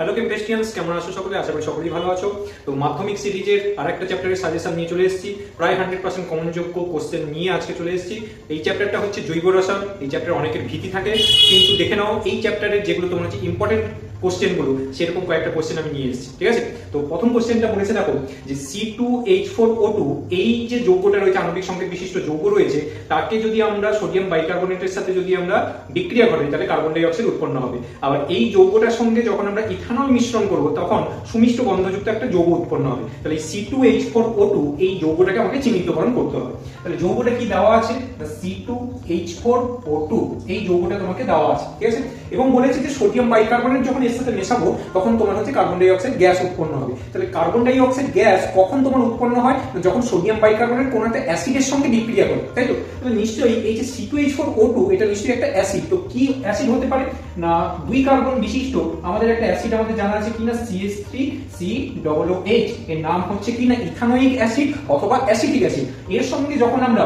Hello কেমপেস্টিয়ানস কেমন আছো সকলে? আশা করি সকলেই ভালো আছো। তো মাধ্যমিক সিরিজের আর একটা চ্যাপ্টারের সাজেশন নিয়ে চলে এসেছি। প্রায় হান্ড্রেড পার্সেন্ট কমনযোগ্য কোশ্চেন নিয়ে আজকে চলে এসেছি। এই চ্যাপ্টারটা হচ্ছে জৈব রসায়ন। এই চ্যাপ্টারে অনেকের ভীতি থাকে। কিন্তু দেখে নাও, এই চ্যাপ্টারের যেগুলো তোমার হচ্ছে ইম্পর্টেন্ট কোশ্চেনগুলো সেরকম কয়েকটা কোশ্চেন আমি নিয়ে এসেছি, ঠিক আছে? তো প্রথম কোশ্চেনটা বলেছে দেখো, যে C two H four O two এই যে যৌগটা রয়েছে, আণবিক সংকেত বিশিষ্ট যৌগ রয়েছে, তাকে যদি আমরা সোডিয়াম বাইকার্বনেটের সাথে যদি আমরা বিক্রিয়া ঘটাই তাহলে কার্বন ডাই অক্সাইড উৎপন্ন হবে। আবার এই যৌগটার সঙ্গে যখন আমরা ইথানল মিশ্রণ করব, তখন সুমিষ্ট গন্ধযুক্ত একটা যৌগ উৎপন্ন হবে। তাহলে C two H four O two এই যৌগটাকে আমাকে চিহ্নিতকরণ করতে হবে। তাহলে যৌগটা কি দেওয়া আছে? C two H four O two এই যৌগটা তোমাকে দেওয়া আছে, ঠিক আছে? এবং বলেছে যে সোডিয়াম বাইকার্বনেট যখন সাথে মেশাবো, তখন তোমার হচ্ছে কার্বন ডাইঅক্সাইড গ্যাস উৎপন্ন হবে। তাহলে কার্বন ডাইঅক্সাইড গ্যাস কখন তোমার উৎপন্ন হয়? যখন সোডিয়াম বাইকার্বনেট কোনো একটা অ্যাসিডের সঙ্গে বিক্রিয়া করে, তাই তো? তাহলে নিশ্চয়ই এই যে C two H four O two এটা নিশ্চয়ই একটা অ্যাসিড তো কি অ্যাসিড হতে পারে? না, দুই কার্বন বিশিষ্ট। আমাদের একটা অ্যাসিড আমাদের জানা আছে কিনা? CS three C double H এর নাম হচ্ছে কিনা? ইথানোয়িক অ্যাসিড অথবা অ্যাসিটিক অ্যাসিড এর সঙ্গে যখন আমরা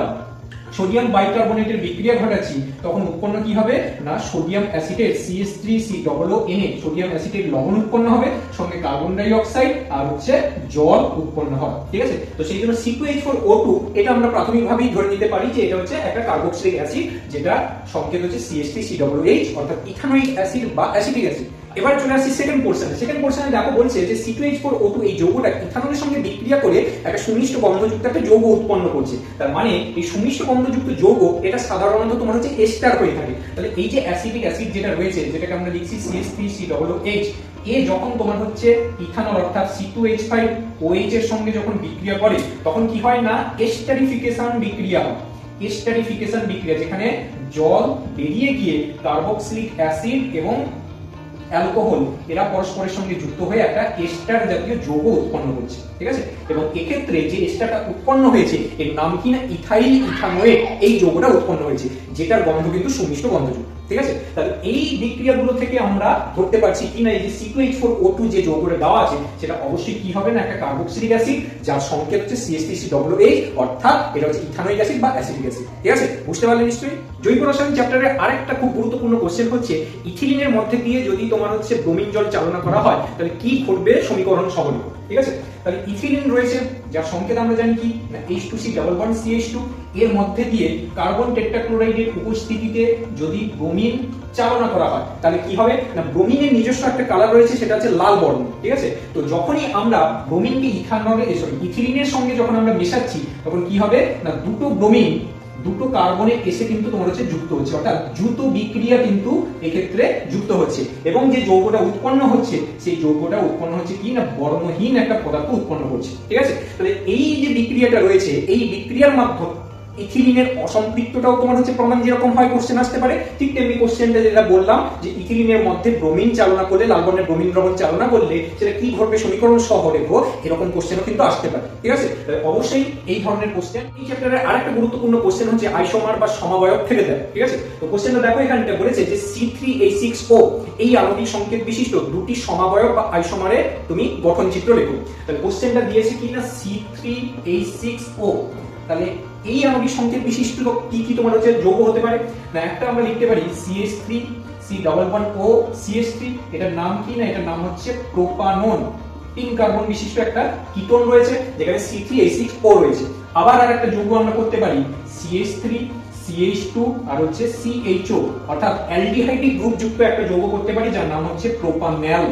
সোডিয়াম বাইকার্বনেটের বিক্রিয়া ঘটাচ্ছি, তখন উৎপন্ন কি হবে? না, সোডিয়াম অ্যাসিডের সিএস থ্রি সি ডবল এনে সোডিয়াম অ্যাসিডের লবণ উৎপন্ন হবে, সঙ্গে কার্বন ডাই অক্সাইড আর হচ্ছে জল উৎপন্ন হবে, ঠিক আছে? তো সেই জন্য C two H four O two এটা আমরা প্রাথমিকভাবেই ধরে নিতে পারি যে এটা হচ্ছে একটা কার্বক্সিলিক অ্যাসিড যেটা সংকেত হচ্ছে CS three C double H অর্থাৎ ইথানোয়িক অ্যাসিড বা অ্যাসিডিক অ্যাসিড এবার চলে আসছি সেকেন্ড পোর্শনে সেকেন্ড পোর্শনে দেখো বলছে যে C two H four O two এই যৌগটা ইথানলের সঙ্গে বিক্রিয়া করে একটা সুমিষ্ট গন্ধযুক্ত একটা যৌগ উৎপন্ন করছে। তার মানে এই সুমিষ্ট গন্ধযুক্ত যৌগ, এটা সাধারণত তোমার হচ্ছে এস্টার হয়ে থাকে। তাহলে এই যে অ্যাসিডিক অ্যাসিড যেটা রয়েছে, যেটাকে আমরা লিখছি CS three C double H এ যখন তোমার হচ্ছে ইথানল অর্থাৎ C two H five O H এর সঙ্গে যখন বিক্রিয়া করে, তখন কি হয় না? এস্টারিফিকেশন বিক্রিয়া হয়। এস্টারিফিকেশন বিক্রিয়া, যেখানে জল বেরিয়ে গিয়ে কার্বক্সিলিক অ্যাসিড এবং অ্যালকোহল, এরা পরস্পরের সঙ্গে যুক্ত হয়ে একটা এস্টার জাতীয় যৌগ উৎপন্ন করছে, ঠিক আছে? এবং এক্ষেত্রে যে এস্টারটা উৎপন্ন হয়েছে, এর নাম কি না? ইথাইল ইথানোয়েট এই যৌগটা উৎপন্ন হয়েছে, যেটার গন্ধ কিন্তু সুমিষ্ট গন্ধযুক্ত, ঠিক আছে? তাহলে এই বিক্রিয়াগুলো থেকে আমরা ধরতে পারছি কি না? এই যে সিক্লোইচ ফোর ও টু যে যৌগটা দেওয়া আছে, সেটা অবশ্যই কি হবে না? একটা কার্বক্সিলিক অ্যাসিড যার সংকেত হচ্ছে সিএসটিসি ডব্লিউ এইচ অর্থাৎ এটা হচ্ছে ইথানোইক অ্যাসিড বা অ্যাসিডিক অ্যাসিড ঠিক আছে? বুঝতে পারলে নিশ্চয়ই? জৈব রসায়ন চ্যাপ্টারের আরেকটা খুব গুরুত্বপূর্ণ কোশ্চেন হচ্ছে, ইথিলিনের মধ্যে দিয়ে যদি তোমার হচ্ছে ব্রোমিন জল চালনা করা হয়, তাহলে কি ঘটবে? সমীকরণ ঠিক আছে? তাহলে ইথিলিন রয়েছে, যার সংকেত আমরা জানি কি? না H two C double bond CH two এর মধ্যে দিয়ে কার্বন টেট্রাক্লোরাইডের উপস্থিতিতে যদি ব্রোমিন চালনা করা হয়, তাহলে কি হবে? না ব্রোমিনের নিজস্ব একটা কালার রয়েছে, সেটা হচ্ছে লাল বর্ণ, ঠিক আছে? তো যখনই আমরা ব্রোমিনকে ইথানলে সরি ইথিলিনের সঙ্গে যখন আমরা মেশাচ্ছি, তখন কি হবে? না, দুটো ব্রোমিন দুটো কার্বনে এসে কিন্তু তোমার হচ্ছে যুক্ত হচ্ছে, অর্থাৎ দ্রুত বিক্রিয়া কিন্তু এক্ষেত্রে যুক্ত হচ্ছে। এবং যে যৌগটা উৎপন্ন হচ্ছে, সেই যৌগটা উৎপন্ন হচ্ছে কি না? বর্ণহীন একটা পদার্থ উৎপন্ন হচ্ছে ঠিক আছে? তাহলে এই যে বিক্রিয়াটা রয়েছে, এই বিক্রিয়ার মাধ্যমে ইথিলিনের অসম্পৃক্তটাও তোমার হচ্ছে প্রমাণ যেরকম হয় কোশ্চেন আসতে পারে, ঠিক তেমনি কোশ্চেনটা যেটা বললাম, যে ইথিলিনের মধ্যে ব্রোমিন চালনা করলে লাল বর্ণের ব্রোমিন দ্রবণ চালনা করলে সেটা কি ঘটবে সমীকরণ সহ রেখো, এরকম কোশ্চেনও কিন্তু আসতে পারে, ঠিক আছে? অবশ্যই এই ধরনের কোশ্চেন এই চ্যাপ্টারের আরেকটা গুরুত্বপূর্ণ কোশ্চেন হচ্ছে আইসোমার বা সমাবয়ব থেকে দেয় ঠিক আছে? তো কোশ্চেনটা দেখো, এখানটা বলেছে যে C three H six O এই আণবিক সংকেত বিশিষ্ট দুটি সমাবয়ব বা আইসোমারে তুমি গঠন চিত্র লেখো। তাহলে কোশ্চেনটা দিয়েছে কি না C three H six O তাহলে এই আণবিক সংকেত বিশিষ্ট কি কি তোমার হচ্ছে যৌগ হতে পারে? না, একটা আমরা লিখতে পারি CS three C double one O CS three এটার নাম কি না? এটার নাম হচ্ছে প্রোপানন তিন কার্বন বিশিষ্ট একটা কিটোন রয়েছে, যেখানে C three H six O রয়েছে। আবার আর একটা যৌগ আমরা করতে পারি সিএস থ্রি সিএইচ টু আর হচ্ছে সিএইচও অর্থাৎ অ্যালডিহাইডিক গ্রুপ যুক্ত একটা যৌগ করতে পারি, যার নাম হচ্ছে প্রোপানেল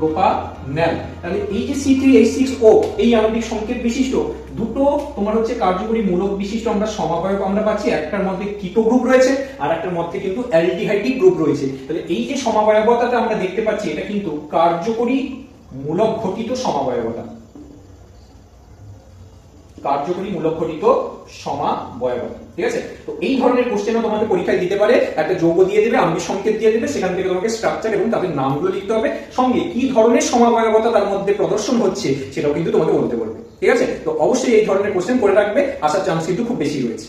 প্রোপানেল তাহলে এই যে C three H six O এই আণবিক সংকেত বিশিষ্ট, দুটো তোমার হচ্ছে কার্যকরী মূলক বিশিষ্ট আমরা সমাবয়ব আমরা পাচ্ছি। একটার মধ্যে কিটো গ্রুপ রয়েছে, আর একটার মধ্যে কিন্তু অ্যালডিহাইডিক গ্রুপ রয়েছে। তাহলে এই যে সমাবয়বতাতে আমরা দেখতে পাচ্ছি, এটা কিন্তু কার্যকরী মূলক ঘটিত সমাবয়বতা কার্যকরী মূলক ঘটিত সমাবয়বতা ঠিক আছে? তো এই ধরনের কোশ্চেনও তোমাকে পরীক্ষায় দিতে পারে, একটা যৌগ দিয়ে দেবে আমি সংকেত দিয়ে দেবে, সেখান থেকে তোমাকে স্ট্রাকচার এবং তাদের নামগুলো লিখতে হবে। সঙ্গে কি ধরনের সমাবয়বতা তার মধ্যে প্রদর্শন হচ্ছে, সেটাও কিন্তু তোমাকে বলতে পারবে ঠিক আছে? তো অবশ্যই এই ধরনের কোশ্চেন করে রাখবে আসার চান্স কিন্তু খুব বেশি রয়েছে।